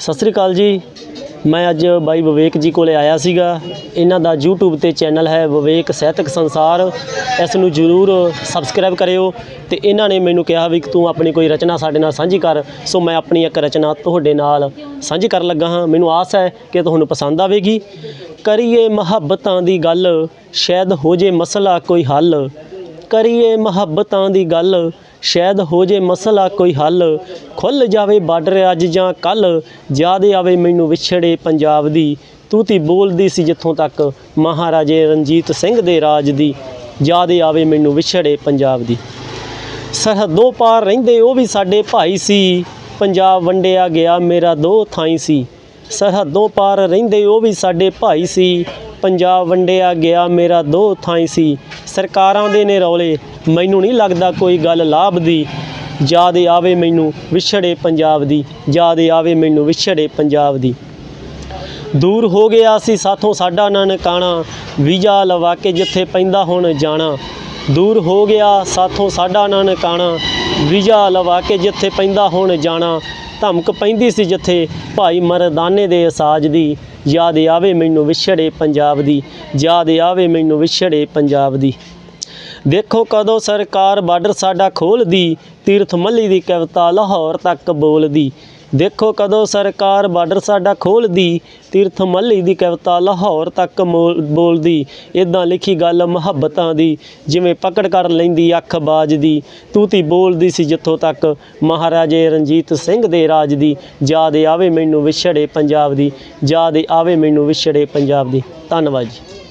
ਸਤਿ ਸ੍ਰੀ ਅਕਾਲ ਜੀ। ਮੈਂ ਅੱਜ ਬਾਈ ਵਿਵੇਕ ਜੀ ਕੋਲੇ ਆਇਆ ਸੀਗਾ। ਇਹਨਾਂ ਦਾ YouTube ਤੇ ਚੈਨਲ ਹੈ ਵਿਵੇਕ ਸਾਹਿਤਕ ਸੰਸਾਰ। ਇਸ ਨੂੰ ਜਰੂਰ ਸਬਸਕ੍ਰਾਈਬ ਕਰਿਓ ਤੇ ਇਹਨਾਂ ਨੇ ਮੈਨੂੰ ਕਿਹਾ ਵੀ ਤੂੰ ਆਪਣੀ ਕੋਈ ਰਚਨਾ ਸਾਡੇ ਨਾਲ ਸਾਂਝੀ ਕਰ। ਸੋ ਮੈਂ ਆਪਣੀ ਇੱਕ ਰਚਨਾ ਤੁਹਾਡੇ ਨਾਲ ਸਾਂਝੀ ਕਰਨ ਲੱਗਾ ਹਾਂ। ਮੈਨੂੰ ਆਸ ਹੈ ਕਿ ਤੁਹਾਨੂੰ ਪਸੰਦ ਆਵੇਗੀ। ਕਰੀਏ ਮੁਹੱਬਤਾਂ ਦੀ ਗੱਲ, ਸ਼ਾਇਦ ਹੋ ਜੇ ਮਸਲਾ ਕੋਈ ਹੱਲ। ਕਰੀਏ ਮੁਹੱਬਤਾਂ ਦੀ ਗੱਲ, ਸ਼ਾਇਦ ਹੋ ਜੇ ਮਸਲਾ ਕੋਈ ਹੱਲ ਖੁੱਲ ਜਾਵੇ ਬਾਰਡਰ ਅੱਜ ਜਾਂ ਕੱਲ ਯਾਦ ਆਵੇ ਮੈਨੂੰ ਵਿਛੜੇ ਪੰਜਾਬ ਦੀ। ਤੂੰ ਤੀ ਬੋਲਦੀ ਸੀ ਜਿੱਥੋਂ ਤੱਕ, ਮਹਾਰਾਜੇ ਰਣਜੀਤ ਸਿੰਘ ਦੇ ਰਾਜ ਦੀ। ਯਾਦ ਆਵੇ ਮੈਨੂੰ ਵਿਛੜੇ ਪੰਜਾਬ ਦੀ। ਸਰਹੱਦੋਂ ਪਾਰ ਰਹਿੰਦੇ ਉਹ ਵੀ ਸਾਡੇ ਭਾਈ ਸੀ। ਪੰਜਾਬ ਵੰਡਿਆ ਗਿਆ ਮੇਰਾ ਦੋ ਥਾਈ ਸੀ। ਸਰਹੱਦੋਂ ਪਾਰ ਰਹਿੰਦੇ ਉਹ ਵੀ ਸਾਡੇ ਭਾਈ ਸੀ। ਪੰਜਾਬ ਵੰਡਿਆ ਗਿਆ ਮੇਰਾ ਦੋ ਥਾਈ ਸੀ। ਸਰਕਾਰਾਂ ਦੇ ਨੇ ਰੌਲੇ, ਮੈਨੂੰ ਨਹੀਂ ਲੱਗਦਾ ਕੋਈ ਗੱਲ ਲਾਭ ਦੀ। ਯਾਦ ਆਵੇ ਮੈਨੂੰ ਵਿਛੜੇ ਪੰਜਾਬ ਦੀ, ਯਾਦ ਆਵੇ ਮੈਨੂੰ ਵਿਛੜੇ ਪੰਜਾਬ ਦੀ। ਦੂਰ ਹੋ ਗਿਆ ਸੀ ਸਾਥੋਂ ਸਾਡਾ ਨਨਕਾਣਾ, ਵੀਜ਼ਾ ਲਵਾ ਕੇ ਜਿੱਥੇ ਪੈਂਦਾ ਹੁਣ ਜਾਣਾ। ਦੂਰ ਹੋ ਗਿਆ ਸਾਥੋਂ ਸਾਡਾ ਨਨਕਾਣਾ, ਵੀਜ਼ਾ ਲਵਾ ਕੇ ਜਿੱਥੇ ਪੈਂਦਾ ਹੁਣ ਜਾਣਾ। ਧਮਕ ਪੈਂਦੀ ਸੀ ਜਿੱਥੇ ਭਾਈ ਮਰਦਾਨੇ ਦੇ ਅਸਾਜ ਦੀ। ਯਾਦ ਆਵੇ ਮੈਨੂੰ ਵਿਛੜੇ ਪੰਜਾਬ ਦੀ, ਯਾਦ ਆਵੇ ਮੈਨੂੰ ਵਿਛੜੇ ਪੰਜਾਬ ਦੀ। ਦੇਖੋ ਕਦੋਂ ਸਰਕਾਰ ਬਾਰਡਰ ਸਾਡਾ ਖੋਲਦੀ ਤੀਰਥ ਮੱਲੀ ਦੀ ਕਵਿਤਾ ਲਾਹੌਰ ਤੱਕ ਬੋਲਦੀ। ਦੇਖੋ ਕਦੋਂ ਸਰਕਾਰ ਬਾਰਡਰ ਸਾਡਾ ਖੋਲ੍ਹਦੀ ਤੀਰਥ ਮੱਲੀ ਦੀ ਕਵਿਤਾ ਲਾਹੌਰ ਤੱਕ ਮੋਲ- ਬੋਲਦੀ। ਇੱਦਾਂ ਲਿਖੀ ਗੱਲ ਮੁਹੱਬਤਾਂ ਦੀ, ਜਿਵੇਂ ਪਕੜ ਕਰ ਲੈਂਦੀ ਅੱਖ ਬਾਜ ਦੀ। ਤੂੰ ਤੀ ਬੋਲਦੀ ਸੀ ਜਿੱਥੋਂ ਤੱਕ, ਮਹਾਰਾਜੇ ਰਣਜੀਤ ਸਿੰਘ ਦੇ ਰਾਜ ਦੀ। ਯਾਦ ਆਵੇ ਮੈਨੂੰ ਵਿਛੜੇ ਪੰਜਾਬ ਦੀ, ਯਾਦ ਆਵੇ ਮੈਨੂੰ ਵਿਛੜੇ ਪੰਜਾਬ ਦੀ। ਧੰਨਵਾਦ ਜੀ।